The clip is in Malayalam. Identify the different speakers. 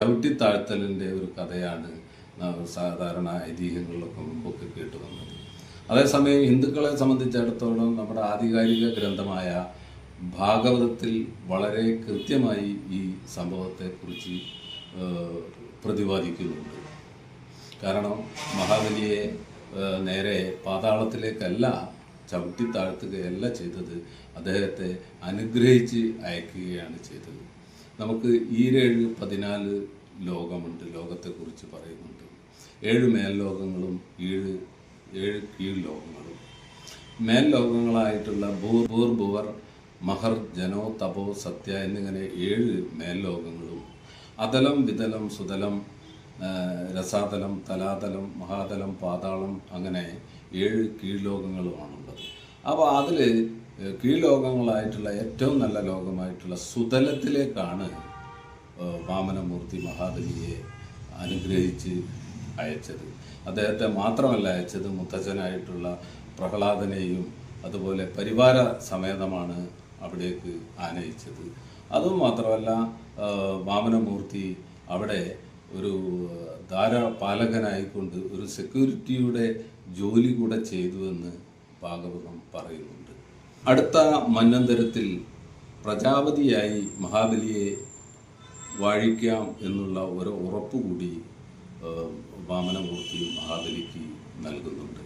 Speaker 1: ചവിട്ടിത്താഴ്ത്തലിന്റെ ഒരു കഥയാണ് സാധാരണ ഐതിഹ്യങ്ങളിലൊക്കെ മുമ്പൊക്കെ കേട്ടു വന്നത് അതേസമയം ഹിന്ദുക്കളെ സംബന്ധിച്ചിടത്തോളം നമ്മുടെ ആധികാരിക ഗ്രന്ഥമായ ഭാഗവതത്തിൽ വളരെ കൃത്യമായി ഈ സംഭവത്തെക്കുറിച്ച് പ്രതിപാദിക്കുന്നുണ്ട്. കാരണം മഹാബലിയെ നേരെ പാതാളത്തിലേക്കല്ല ചവിട്ടി താഴ്ത്തുകയല്ല ചെയ്തത് അദ്ദേഹത്തെ അനുഗ്രഹിച്ച് അയക്കുകയാണ് ചെയ്തത്. നമുക്ക് ഈരേഴ് പതിനാല് ലോകമുണ്ട് ലോകത്തെക്കുറിച്ച് പറയുന്നുണ്ട്. ഏഴ് മേൽലോകങ്ങളും ഏഴ് ഏഴ് കീഴ് ലോകങ്ങളും മേൽലോകങ്ങളായിട്ടുള്ള ഭൂർ ഭൂർ ഭുവർ മഹർ ജനോ തപോ സത്യ എന്നിങ്ങനെ ഏഴ് മേൽലോകങ്ങളും. അതലം വിതലം സുതലം രസാതലം തലാതലം മഹാതലം പാതാളം അങ്ങനെ ഏഴ് കീഴ്ലോകങ്ങളുമാണുള്ളത് അപ്പോൾ അതിൽ കീഴ്ലോകങ്ങളായിട്ടുള്ള ഏറ്റവും നല്ല ലോകമായിട്ടുള്ള സുതലത്തിലേക്കാണ് വാമനമൂർത്തി മഹാദേവിയെ അനുഗ്രഹിച്ച് അയച്ചത്. അദ്ദേഹത്തെ മാത്രമല്ല അയച്ചത് മുത്തച്ഛനായിട്ടുള്ള പ്രഹ്ലാദനെയും അതുപോലെ പരിവാര സമേതമാണ് അവിടേക്ക് ആനയിച്ചത്. അതും മാത്രമല്ല വാമനമൂർത്തി അവിടെ ഒരു ധാരാപാലകനായിക്കൊണ്ട് ഒരു സെക്യൂരിറ്റിയുടെ ജോലി കൂടെ ചെയ്തുവെന്ന് ഭാഗവതം പറയുന്നുണ്ട്. അടുത്ത മന്നന്തരത്തിൽ പ്രജാപതിയായി മഹാബലിയെ വാഴിക്കാം എന്നുള്ള ഒരു ഉറപ്പ് കൂടി വാമനമൂർത്തി മഹാബലിക്ക് നൽകുന്നുണ്ട്.